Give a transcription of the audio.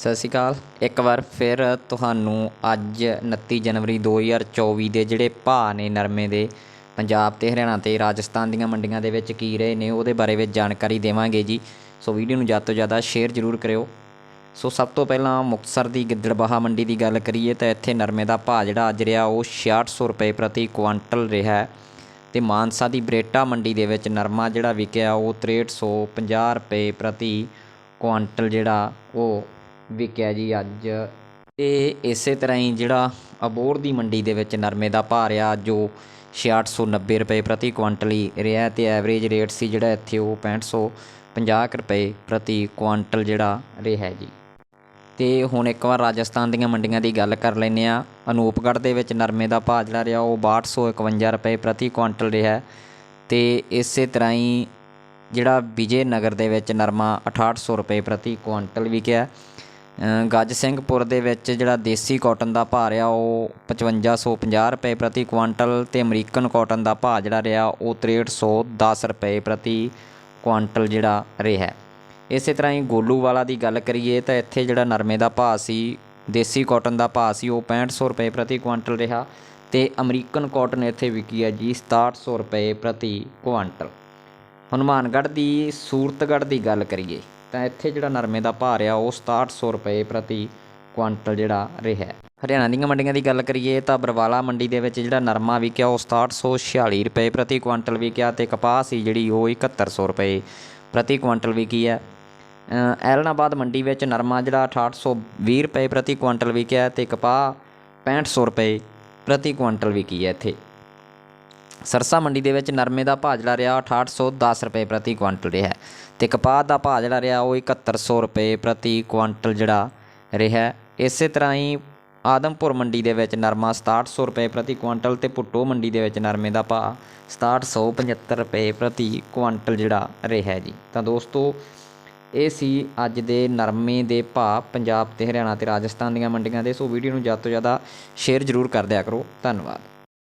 ਸਤਿ ਸ਼੍ਰੀ ਅਕਾਲ। ਇੱਕ ਵਾਰ ਫਿਰ ਤੁਹਾਨੂੰ ਅੱਜ 29 ਜਨਵਰੀ 2024 ਦੇ ਜਿਹੜੇ ਭਾਅ ਨੇ ਨਰਮੇ ਦੇ, ਪੰਜਾਬ ਤੇ ਹਰਿਆਣਾ ਤੇ ਰਾਜਸਥਾਨ ਦੀਆਂ ਮੰਡੀਆਂ ਦੇ ਵਿੱਚ ਕੀ ਰਹੇ ਨੇ ਉਹਦੇ ਬਾਰੇ ਵਿੱਚ ਜਾਣਕਾਰੀ ਦੇਵਾਂਗੇ ਜੀ। ਸੋ ਵੀਡੀਓ ਨੂੰ ਜ਼ਿਆਦਾ ਤੋਂ ਜ਼ਿਆਦਾ ਸ਼ੇਅਰ ਜ਼ਰੂਰ ਕਰਿਓ। ਸੋ ਸਭ ਤੋਂ ਪਹਿਲਾਂ ਮੁਕਤਸਰ ਦੀ ਗਿੱਦੜਬਾਹਾ ਮੰਡੀ ਦੀ ਗੱਲ ਕਰੀਏ ਤਾਂ ਇੱਥੇ ਨਰਮੇ ਦਾ ਭਾਅ ਜਿਹੜਾ ਅੱਜ ਰਿਹਾ ਉਹ 6600 ਰੁਪਏ ਪ੍ਰਤੀ ਕੁਆਂਟਲ ਰਿਹਾ ਹੈ ਤੇ ਮਾਨਸਾ ਦੀ ਬਰੇਟਾ ਮੰਡੀ ਦੇ ਵਿੱਚ ਨਰਮਾ ਜਿਹੜਾ ਵਿਕਿਆ ਉਹ 6350 ਰੁਪਏ ਪ੍ਰਤੀ ਕੁਆਂਟਲ ਜਿਹੜਾ ਉਹ ਵਿਕਿਆ ਜੀ ਅੱਜ। ਅਤੇ ਇਸੇ ਤਰ੍ਹਾਂ ਹੀ ਜਿਹੜਾ ਅਬੋਰ ਦੀ ਮੰਡੀ ਦੇ ਵਿੱਚ ਨਰਮੇ ਦਾ ਭਾਅ ਰਿਹਾ ਜੋ 6890 ਰੁਪਏ ਪ੍ਰਤੀ ਕੁਆਂਟਲ ਹੀ ਰਿਹਾ ਅਤੇ ਐਵਰੇਜ ਰੇਟ ਸੀ ਜਿਹੜਾ ਇੱਥੇ ਉਹ 6550 ਰੁਪਏ ਪ੍ਰਤੀ ਕੁਆਂਟਲ ਜਿਹੜਾ ਰਿਹਾ ਜੀ। ਤੇ ਹੁਣ ਇੱਕ ਵਾਰ ਰਾਜਸਥਾਨ ਦੀਆਂ ਮੰਡੀਆਂ ਦੀ ਗੱਲ ਕਰ ਲੈਂਦੇ ਆ ਅਨੂਪਗੜ੍ਹ ਦੇ ਵਿੱਚ ਨਰਮੇ ਦਾ ਭਾਅ ਜਿਹੜਾ ਰਿਹਾ ਉਹ 6251 ਰੁਪਏ ਪ੍ਰਤੀ ਕੁਆਂਟਲ ਰਿਹਾ। ਹੈ ਤੇ ਇਸੇ ਤਰ੍ਹਾਂ ਹੀ ਜਿਹੜਾ ਵਿਜੇ ਨਗਰ ਦੇ ਵਿੱਚ ਨਰਮਾ 6800 ਰੁਪਏ ਪ੍ਰਤੀ ਕੁਆਂਟਲ ਵਿਕਿਆ। ਗੱਜ ਸਿੰਘਪੁਰ ਦੇ ਵਿੱਚ ਜਿਹੜਾ ਦੇਸੀ ਕਾਟਨ ਦਾ ਭਾਅ ਰਿਹਾ, ਉਹ 5550 ਰੁਪਏ ਪ੍ਰਤੀ ਕੁਆਂਟਲ ਤੇ ਅਮਰੀਕਨ ਕਾਟਨ ਦਾ ਭਾਅ ਜਿਹੜਾ ਰਿਹਾ, ਉਹ 6310 ਰੁਪਏ ਪ੍ਰਤੀ ਕੁਆਂਟਲ ਜਿਹੜਾ ਰਿਹਾ ਹੈ। ਇਸੇ ਤਰ੍ਹਾਂ ਹੀ ਗੋਲੂ ਵਾਲਾ ਦੀ ਗੱਲ ਕਰੀਏ ਤਾਂ ਇੱਥੇ ਜਿਹੜਾ ਨਰਮੇ ਦਾ ਭਾਅ ਸੀ, ਦੇਸੀ ਕਾਟਨ ਦਾ ਭਾਅ ਸੀ, ਉਹ 6500 ਰੁਪਏ ਪ੍ਰਤੀ ਕੁਆਂਟਲ ਰਿਹਾ ਤੇ ਅਮਰੀਕਨ ਕਾਟਨ ਇੱਥੇ ਵਿਕੀ ਹੈ ਜੀ 6700 ਰੁਪਏ ਪ੍ਰਤੀ ਕੁਆਂਟਲ ਹਨੂਮਾਨਗੜ੍ਹ ਦੀ ਸੂਰਤਗੜ੍ਹ ਦੀ ਗੱਲ ਕਰੀਏ ਤਾਂ ਇੱਥੇ ਜਿਹੜਾ ਨਰਮੇ ਦਾ ਭਾਅ ਰਿਹਾ ਉਹ 6700 ਰੁਪਏ ਪ੍ਰਤੀ ਕੁਆਂਟਲ ਜਿਹੜਾ ਰਿਹਾ ਹਰਿਆਣਾ ਦੀਆਂ ਮੰਡੀਆਂ ਦੀ ਗੱਲ ਕਰੀਏ ਤਾਂ ਬਰਵਾਲਾ ਮੰਡੀ ਦੇ ਵਿੱਚ ਜਿਹੜਾ ਨਰਮਾ ਵਿਕਿਆ, ਉਹ 6746 ਰੁਪਏ ਪ੍ਰਤੀ ਕੁਆਂਟਲ ਵਿਕਿਆ ਤੇ ਕਪਾਹ ਸੀ ਜਿਹੜੀ, ਉਹ 7100 ਰੁਪਏ ਪ੍ਰਤੀ ਕੁਆਂਟਲ ਵਿਕੀ ਹੈ। ਐਲਨਾਬਾਦ ਮੰਡੀ ਵਿੱਚ ਨਰਮਾ ਜਿਹੜਾ 6820 ਰੁਪਏ ਪ੍ਰਤੀ ਕੁਆਂਟਲ ਵਿਕਿਆ ਤੇ ਕਪਾਹ 6500 ਰੁਪਏ ਪ੍ਰਤੀ ਕੁਆਂਟਲ ਵਿਕੀ ਹੈ ਇੱਥੇ। ਸਰਸਾ ਮੰਡੀ ਦੇ ਵਿੱਚ ਨਰਮੇ ਦਾ ਭਾਅ ਜਿਹੜਾ ਰਿਹਾ 6810 ਰੁਪਏ ਪ੍ਰਤੀ ਕੁਆਂਟਲ ਰਿਹਾ ਹੈ ਤੇ ਕਪਾਹ ਦਾ ਭਾਅ ਜਿਹੜਾ ਰਿਹਾ ਉਹ 7100 ਰੁਪਏ ਪ੍ਰਤੀ ਕੁਆਂਟਲ ਜਿਹੜਾ ਰਿਹਾ ਇਸੇ ਤਰ੍ਹਾਂ ਹੀ ਆਦਮਪੁਰ ਮੰਡੀ ਦੇ ਵਿੱਚ ਨਰਮਾ 6700 ਰੁਪਏ ਪ੍ਰਤੀ ਕੁਇੰਟਲ ਤੇ ਭੁੱਟੋ ਮੰਡੀ ਦੇ ਵਿੱਚ ਨਰਮੇ ਦਾ ਭਾਅ 6775 ਰੁਪਏ ਪ੍ਰਤੀ ਕੁਆਂਟਲ ਜਿਹੜਾ ਰਿਹਾ ਜੀ। ਤਾਂ ਦੋਸਤੋ, ਇਹ ਸੀ ਅੱਜ ਦੇ ਨਰਮੇ ਦੇ ਭਾਅ ਪੰਜਾਬ ਤੇ ਹਰਿਆਣਾ ਤੇ ਰਾਜਸਥਾਨ ਦੀਆਂ ਮੰਡੀਆਂ ਦੇ। ਸੋ ਵੀਡੀਓ ਨੂੰ ਜ਼ਿਆਦਾ ਤੋਂ ਜ਼ਿਆਦਾ ਸ਼ੇਅਰ ਜ਼ਰੂਰ ਕਰ ਦਿਆ ਕਰੋ। ਧੰਨਵਾਦ।